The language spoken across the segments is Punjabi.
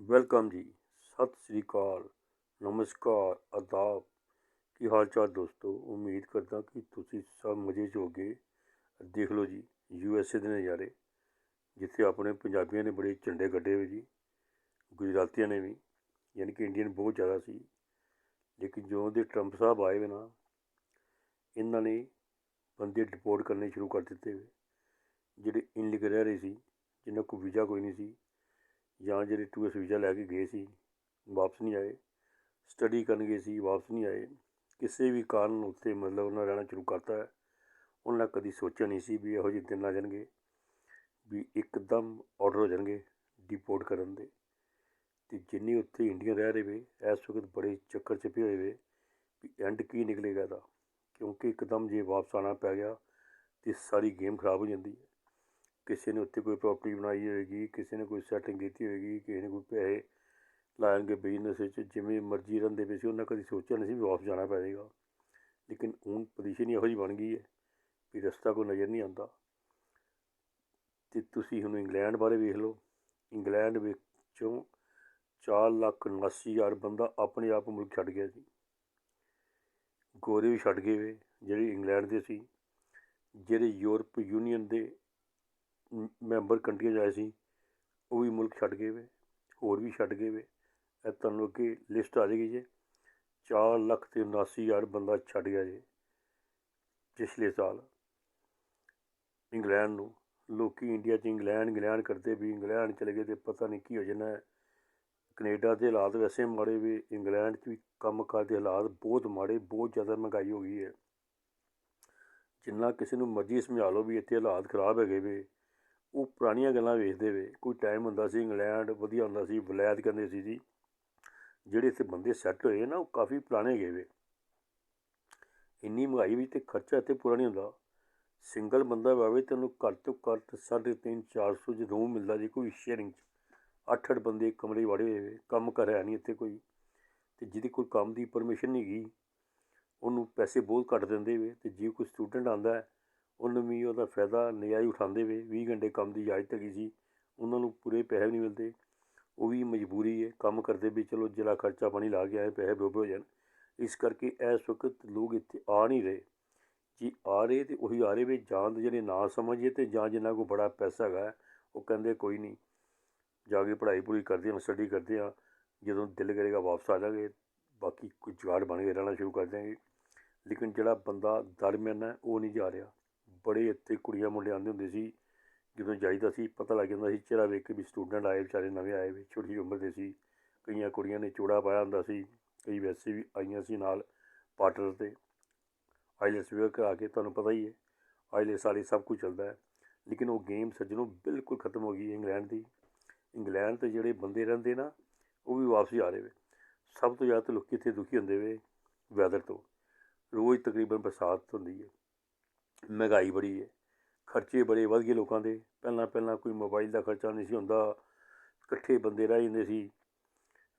ਵੈਲਕਮ ਜੀ। ਸਤਿ ਸ੍ਰੀ ਅਕਾਲ। ਨਮਸਕਾਰ ਆਦਾਬ ਕੀ ਹਾਲ ਚਾਲ ਦੋਸਤੋ? ਉਮੀਦ ਕਰਦਾ ਕਿ ਤੁਸੀਂ ਸਭ ਮਜ਼ੇ 'ਚ ਹੋਗੇ। ਦੇਖ ਲਓ ਜੀ, ਯੂ ਐਸ ਏ ਦੇ ਨਜ਼ਾਰੇ, ਜਿੱਥੇ ਆਪਣੇ ਪੰਜਾਬੀਆਂ ਨੇ ਬੜੇ ਝੰਡੇ ਗੱਡੇ ਹੋਏ ਜੀ, ਗੁਜਰਾਤੀਆਂ ਨੇ ਵੀ, ਯਾਨੀ ਕਿ ਇੰਡੀਅਨ ਬਹੁਤ ਜ਼ਿਆਦਾ ਸੀ। ਲੇਕਿਨ ਜਦੋਂ ਦੇ ਟਰੰਪ ਸਾਹਿਬ ਆਏ ਵੇ ਨਾ, ਇਹਨਾਂ ਨੇ ਬੰਦੇ ਡਿਪੋਰਟ ਕਰਨੇ ਸ਼ੁਰੂ ਕਰ ਦਿੱਤੇ ਜਿਹੜੇ ਇਨਲੀਗਲ ਰਹਿ ਰਹੇ ਸੀ, ਜਿਨ੍ਹਾਂ ਕੋਲ ਵੀਜ਼ਾ ਕੋਈ ਨਹੀਂ ਸੀ ਜਾਂ ਜਿਹੜੇ ਟੂਰਿਸਟ ਵੀਜ਼ਾ ਲੈ ਕੇ ਗਏ ਸੀ, ਵਾਪਸ ਨਹੀਂ ਆਏ ਸਟੱਡੀ ਕਰਨ ਗਏ ਸੀ, ਵਾਪਸ ਨਹੀਂ ਆਏ, ਕਿਸੇ ਵੀ ਕਾਰਨ ਉੱਤੇ ਮਤਲਬ ਉਹਨਾਂ ਰਹਿਣਾ ਸ਼ੁਰੂ ਕਰਤਾ ਹੈ, ਉਹਨਾਂ ਕਦੀ ਸੋਚਿਆ ਨਹੀਂ ਸੀ ਵੀ ਇਹੋ ਜਿਹੇ ਦਿਨ ਆ ਜਾਣਗੇ, ਵੀ ਇੱਕਦਮ ਆਰਡਰ ਹੋ ਜਾਣਗੇ ਡਿਪੋਰਟ ਕਰਨ ਦੇ। ਤੇ ਜਿੰਨੇ ਉੱਥੇ ਇੰਡੀਅਨ ਰਹਿ ਰਹੇ ਵੇ, ਇਸ ਵਕਤ ਬੜੇ ਚੱਕਰ ਚ ਪਏ ਹੋਏ ਵੇ, ਵੀ ਐਂਡ ਕੀ ਨਿਕਲੇਗਾ ਇਹਦਾ, ਕਿਉਂਕਿ ਇੱਕਦਮ ਜੇ ਵਾਪਸ ਆਉਣਾ ਪੈ ਗਿਆ, ਤੇ ਸਾਰੀ ਗੇਮ ਖਰਾਬ ਹੋ ਜਾਂਦੀ ਹੈ। ਕਿਸੇ ਨੇ ਉੱਥੇ ਕੋਈ ਪ੍ਰਾਪਰਟੀ ਬਣਾਈ ਹੋਏਗੀ, ਕਿਸੇ ਨੇ ਕੋਈ ਸੈਟਿੰਗ ਕੀਤੀ ਹੋਏਗੀ, ਕਿਸੇ ਨੇ ਕੋਈ ਪੈਸੇ ਲਾਉਣਗੇ ਬਿਜ਼ਨਸ ਵਿੱਚ, ਜਿਵੇਂ ਮਰਜ਼ੀ ਰਹਿੰਦੇ ਪਏ ਸੀ, ਉਹਨਾਂ ਕਦੀ ਸੋਚਿਆ ਨਹੀਂ ਸੀ ਵੀ ਵਾਪਸ ਜਾਣਾ ਪੈ ਜਾਏਗਾ ਲੇਕਿਨ ਹੁਣ ਪੋਜੀਸ਼ਨ ਇਹੋ ਜਿਹੀ ਬਣ ਗਈ ਹੈ ਵੀ ਰਸਤਾ ਕੋਈ ਨਜ਼ਰ ਨਹੀਂ ਆਉਂਦਾ। ਤੇ ਤੁਸੀਂ ਹੁਣ ਇੰਗਲੈਂਡ ਬਾਰੇ ਵੇਖ ਲਓ। ਇੰਗਲੈਂਡ ਵਿੱਚੋਂ ਚਾਰ ਲੱਖ ਉਨਾਸੀ ਹਜ਼ਾਰ ਬੰਦਾ ਆਪਣੇ ਆਪ ਮੁਲਕ ਛੱਡ ਗਿਆ ਸੀ। ਗੋਰੇ ਵੀ ਛੱਡ ਗਏ ਵੇ, ਜਿਹੜੇ ਇੰਗਲੈਂਡ ਦੇ ਸੀ, ਜਿਹੜੇ ਯੂਰਪ ਯੂਨੀਅਨ ਦੇ ਮੈਂਬਰ ਕੰਟਰੀਆਂ 'ਚ ਆਏ ਸੀ, ਉਹ ਵੀ ਮੁਲਕ ਛੱਡ ਗਏ ਵੇ, ਹੋਰ ਵੀ ਛੱਡ ਗਏ ਵੇ। ਇਹ ਤੁਹਾਨੂੰ ਅੱਗੇ ਲਿਸਟ ਆ ਜਾਏਗੀ ਜੇ। ਚਾਰ ਲੱਖ ਤੇ ਉਨਾਸੀ ਹਜ਼ਾਰ ਬੰਦਾ ਛੱਡ ਗਿਆ ਜੇ, ਪਿਛਲੇ ਸਾਲ। ਇੰਗਲੈਂਡ ਨੂੰ, ਲੋਕੀ ਇੰਡੀਆ 'ਚ ਇੰਗਲੈਂਡ ਇੰਗਲੈਂਡ ਕਰਦੇ ਵੀ ਇੰਗਲੈਂਡ ਚਲੇ ਗਏ ਤੇ ਪਤਾ ਨਹੀਂ ਕੀ ਹੋ ਜਾਣਾ ਹੈ। ਕੈਨੇਡਾ ਦੇ ਹਾਲਾਤ ਵੈਸੇ ਮਾੜੇ ਵੀ, ਇੰਗਲੈਂਡ 'ਚ ਵੀ ਕੰਮਕਾਰ ਦੇ ਹਾਲਾਤ ਬਹੁਤ ਮਾੜੇ, ਬਹੁਤ ਜ਼ਿਆਦਾ ਮਹਿੰਗਾਈ ਹੋ ਗਈ ਹੈ। ਜਿੰਨਾ ਕਿਸੇ ਨੂੰ ਮਰਜ਼ੀ ਸਮਝਾ ਲਓ ਵੀ ਇੱਥੇ ਹਾਲਾਤ ਖਰਾਬ ਹੈਗੇ ਵੇ ਉਹ ਪੁਰਾਣੀਆਂ ਗੱਲਾਂ ਵੇਖਦੇ ਵੇ। ਕੋਈ ਟਾਈਮ ਹੁੰਦਾ ਸੀ ਇੰਗਲੈਂਡ, ਵਧੀਆ ਹੁੰਦਾ ਸੀ ਵਲੈਤ ਕਹਿੰਦੇ ਸੀ ਜੀ। ਜਿਹੜੇ ਇੱਥੇ ਬੰਦੇ ਸੈੱਟ ਹੋਏ ਨਾ, ਉਹ ਕਾਫੀ ਪੁਰਾਣੇ ਗਏ ਵੇ। ਇੰਨੀ ਮਹਿੰਗਾਈ ਵੀ ਤੇ ਖਰਚਾ ਇੱਥੇ ਪੂਰਾ ਨਹੀਂ ਹੁੰਦਾ। ਸਿੰਗਲ ਬੰਦਾ ਵਾਵੇ ਤੈਨੂੰ ਘੱਟ ਤੋਂ ਘੱਟ 3.5 400 ਚ ਰੂਮ ਮਿਲਦਾ ਜੀ ਕੋਈ ਸ਼ੇਅਰਿੰਗ 'ਚ। ਅੱਠ ਅੱਠ ਬੰਦੇ ਕਮਰੇ ਵਾੜੇ ਹੋਏ ਵੇ, ਕੰਮ ਕਰ ਰਿਹਾ ਨਹੀਂ ਇੱਥੇ ਕੋਈ। ਤੇ ਜਿਹਦੇ ਕੋਲ ਕੰਮ ਦੀ ਪਰਮਿਸ਼ਨ ਨਹੀਂ ਗਈ ਉਹਨੂੰ ਪੈਸੇ ਬਹੁਤ ਘੱਟ ਦਿੰਦੇ ਵੇ। ਤੇ ਜੇ ਕੋਈ ਸਟੂਡੈਂਟ ਆਂਦਾ ਉਹਨੂੰ ਵੀ ਉਹਦਾ ਫਾਇਦਾ ਨਜਾਇਜ਼ ਉਠਾਉਂਦੇ ਵੇ 20 ਘੰਟੇ ਕੰਮ ਦੀ ਇਜਾਜ਼ਤ ਹੈਗੀ ਸੀ, ਉਹਨਾਂ ਨੂੰ ਪੂਰੇ ਪੈਸੇ ਵੀ ਨਹੀਂ ਮਿਲਦੇ, ਉਹ ਵੀ ਮਜਬੂਰੀ ਹੈ, ਕੰਮ ਕਰਦੇ ਵੀ ਚਲੋ ਜਿਹੜਾ ਖਰਚਾ ਪਾਣੀ ਲਾ ਕੇ ਆਏ, ਪੈਸੇ ਡੋਬੇ ਹੋ ਜਾਣ। ਇਸ ਕਰਕੇ ਇਸ ਵਕਤ ਲੋਕ ਇੱਥੇ ਆ ਨਹੀਂ ਰਹੇ। ਜੀ ਆ ਰਹੇ ਤੇ ਉਹੀ ਆ ਰਹੇ ਵੀ ਜਾਂ ਦੇ ਜਿਹੜੇ ਨਾ ਸਮਝੇ ਤੇ ਜਾਂ ਜਿਨ੍ਹਾਂ ਕੋਲ ਬੜਾ ਪੈਸਾ ਹੈਗਾ, ਉਹ ਕਹਿੰਦੇ ਕੋਈ ਨਹੀਂ, ਜਾ ਕੇ ਪੜ੍ਹਾਈ ਪੂਰੀ ਕਰਦੇ ਹਾਂ ਸਟੱਡੀ ਕਰਦੇ ਹਾਂ ਜਦੋਂ ਦਿਲ ਕਰੇਗਾ ਵਾਪਸ ਆ ਜਾਵਾਂਗੇ, ਬਾਕੀ ਕੋਈ ਜੁਗਾੜ ਬਣ ਕੇ ਰਹਿਣਾ ਸ਼ੁਰੂ ਕਰ ਦਿਆਂਗੇ। ਲੇਕਿਨ ਜਿਹੜਾ ਬੰਦਾ ਦਰਮਿਆਨਾ ਹੈ, ਉਹ ਨਹੀਂ ਜਾ ਰਿਹਾ। ਬੜੇ ਇੱਥੇ ਕੁੜੀਆਂ ਮੁੰਡੇ ਆਉਂਦੇ ਹੁੰਦੇ ਸੀ, ਜਦੋਂ ਜਾਈਦਾ ਸੀ, ਪਤਾ ਲੱਗ ਜਾਂਦਾ ਸੀ ਚਿਹਰਾ ਵੇਖ ਕੇ ਵੀ ਸਟੂਡੈਂਟ ਆਏ, ਵਿਚਾਰੇ ਨਵੇਂ ਆਏ, ਵੀ ਛੋਟੀ ਉਮਰ ਦੇ ਸੀ, ਕਈਆਂ ਕੁੜੀਆਂ ਨੇ ਚੂੜਾ ਪਾਇਆ ਹੁੰਦਾ ਸੀ, ਕਈ ਵੈਸੇ ਵੀ ਆਈਆਂ ਸੀ ਨਾਲ ਪਾਰਟਨਰ ਤੇ। ਆਈਲੈਸ ਵੀ ਕਰਾ ਕੇ, ਤੁਹਾਨੂੰ ਪਤਾ ਹੀ ਹੈ ਆਈਲੈਸ ਵਾਲੀ ਸਭ ਕੁਝ ਚੱਲਦਾ ਹੈ, ਲੇਕਿਨ ਉਹ ਗੇਮ ਸੱਜਣੋਂ ਬਿਲਕੁਲ ਖਤਮ ਹੋ ਗਈ ਇੰਗਲੈਂਡ ਦੀ। ਇੰਗਲੈਂਡ ਤੇ ਜਿਹੜੇ ਬੰਦੇ ਰਹਿੰਦੇ ਨਾ, ਉਹ ਵੀ ਵਾਪਸ ਆ ਰਹੇ ਵੇ। ਸਭ ਤੋਂ ਜ਼ਿਆਦਾ ਲੋਕ ਇੱਥੇ ਦੁਖੀ ਹੁੰਦੇ ਵੇ ਵੈਦਰ ਤੋਂ। ਰੋਜ਼ ਤਕਰੀਬਨ ਬਰਸਾਤ ਹੁੰਦੀ ਹੈ। ਮਹਿੰਗਾਈ ਬੜੀ ਹੈ, ਖਰਚੇ ਬੜੇ ਵੱਧ ਗਏ ਲੋਕਾਂ ਦੇ, ਪਹਿਲਾਂ ਪਹਿਲਾਂ ਕੋਈ ਮੋਬਾਈਲ ਦਾ ਖਰਚਾ ਨਹੀਂ ਸੀ ਹੁੰਦਾ, ਇਕੱਠੇ ਬੰਦੇ ਰਹਿ ਜਾਂਦੇ ਸੀ,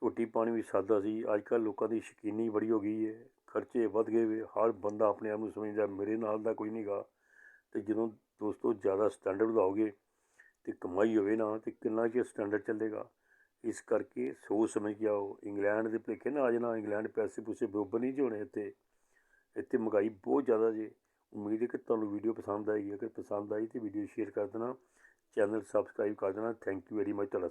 ਰੋਟੀ ਪਾਣੀ ਵੀ ਸਾਦਾ ਸੀ, ਅੱਜ ਕੱਲ੍ਹ ਲੋਕਾਂ ਦੀ ਸ਼ਕੀਨੀ ਬੜੀ ਹੋ ਗਈ ਹੈ, ਖਰਚੇ ਵੱਧ ਗਏ ਵੇ, ਹਰ ਬੰਦਾ ਆਪਣੇ ਆਪ ਨੂੰ ਸਮਝਦਾ, ਮੇਰੇ ਨਾਲ ਦਾ ਕੋਈ ਨਹੀਂਗਾ ਤੇ ਜਦੋਂ ਦੋਸਤੋ ਜ਼ਿਆਦਾ ਸਟੈਂਡਰਡ ਵਧਾਓਗੇ, ਤੇ ਕਮਾਈ ਹੋਵੇ ਨਾ, ਤੇ ਕਿੰਨਾ ਕਿ ਸਟੈਂਡਰਡ ਚੱਲੇਗਾ, ਇਸ ਕਰਕੇ ਸੋਚ ਸਮਝ ਕੇ ਆਓ, ਇੰਗਲੈਂਡ ਦੇ ਭਲੇਖੇ ਨਾ ਆ ਜਾਣਾ, ਇੰਗਲੈਂਡ ਪੈਸੇ ਪੂਸੇ ਬਰੋਬਰ ਨਹੀਂ ਹੋਣੇ ਇੱਥੇ ਇੱਥੇ ਮਹਿੰਗਾਈ ਬਹੁਤ ਜ਼ਿਆਦਾ ਜੇ ਉਮੀਦ ਹੈ ਕਿ ਤੁਹਾਨੂੰ ਵੀਡੀਓ ਪਸੰਦ ਆਏਗੀ ਅਗਰ ਪਸੰਦ ਆਈ ਤੇ ਵੀਡੀਓ ਸ਼ੇਅਰ ਕਰ ਦੇਣਾ। ਚੈਨਲ ਸਬਸਕ੍ਰਾਈਬ ਕਰ ਦੇਣਾ। ਥੈਂਕ ਯੂ ਵੈਰੀ ਮਚ ਤੁਹਾਡਾ।